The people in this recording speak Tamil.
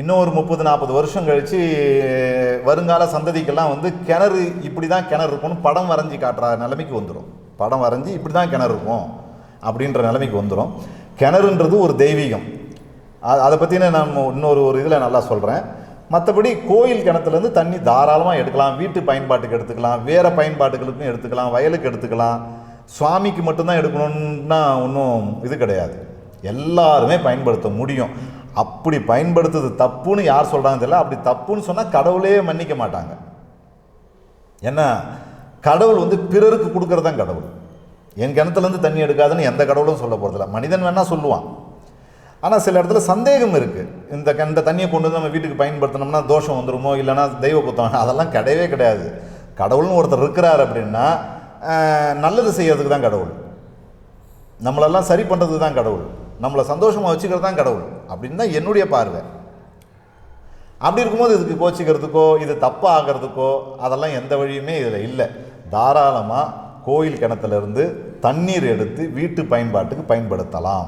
இன்னும் ஒரு முப்பது நாற்பது வருஷம் கழித்து வருங்கால சந்ததிக்கெல்லாம் வந்து கிணறு இப்படி தான் கிணறு இருக்கும்னு படம் வரைஞ்சி காட்டுற நிலைமைக்கு வந்துடும் படம் வரைஞ்சி இப்படி தான் கிணறு இருக்கும் அப்படின்ற நிலைமைக்கு வந்துடும் கிணறுன்றது ஒரு தெய்வீகம். அதை பற்றின நான் இன்னொரு ஒரு இதில் நல்லா சொல்கிறேன் மற்றபடி கோயில் கிணத்துலேருந்து தண்ணி தாராளமாக எடுக்கலாம். வீட்டு பயன்பாட்டுக்கு எடுத்துக்கலாம். வேறு பயன்பாட்டுகளுக்கும் எடுத்துக்கலாம். வயலுக்கு எடுத்துக்கலாம். சுவாமிக்கு மட்டும்தான் எடுக்கணும்னா ஒன்றும் இது கிடையாது. எல்லாருமே பயன்படுத்த முடியும். அப்படி பயன்படுத்துறது தப்புன்னு யார் சொல்கிறாங்க தெரியல. அப்படி தப்புன்னு சொன்னால் கடவுளே மன்னிக்க மாட்டாங்க. ஏன்னா கடவுள் வந்து பிறருக்கு கொடுக்கறது தான் கடவுள். என் கிணத்துலேருந்து தண்ணி எடுக்காதுன்னு எந்த கடவுளும் சொல்ல போகிறதில்ல மனிதன் வேணால் சொல்லுவான். ஆனால் சில இடத்துல சந்தேகம் இருக்குது இந்த க- இந்த தண்ணியை கொண்டு வந்து நம்ம வீட்டுக்கு பயன்படுத்தினோம்னா தோஷம் வந்துருமோ இல்லைனா தெய்வ குத்தம். அதெல்லாம் கிடையவே கிடையாது. கடவுள்னு ஒருத்தர் இருக்கிறார் அப்படின்னா நல்லது செய்யறதுக்கு தான் கடவுள். நம்மளெல்லாம் சரி பண்ணுறதுக்கு தான் கடவுள். நம்மளை சந்தோஷமாக வச்சுக்கிறது தான் கடவுள். அப்படின்னு தான் என்னுடைய பார்வை. அப்படி இருக்கும்போது இதுக்கு கோச்சிக்கிறதுக்கோ இது தப்பாக ஆகிறதுக்கோ அதெல்லாம் எந்த வழியுமே இதில் இல்லை. தாராளமாக கோயில் கிணத்துலேருந்து தண்ணீர் எடுத்து வீட்டு பயன்பாட்டுக்கு பயன்படுத்தலாம்.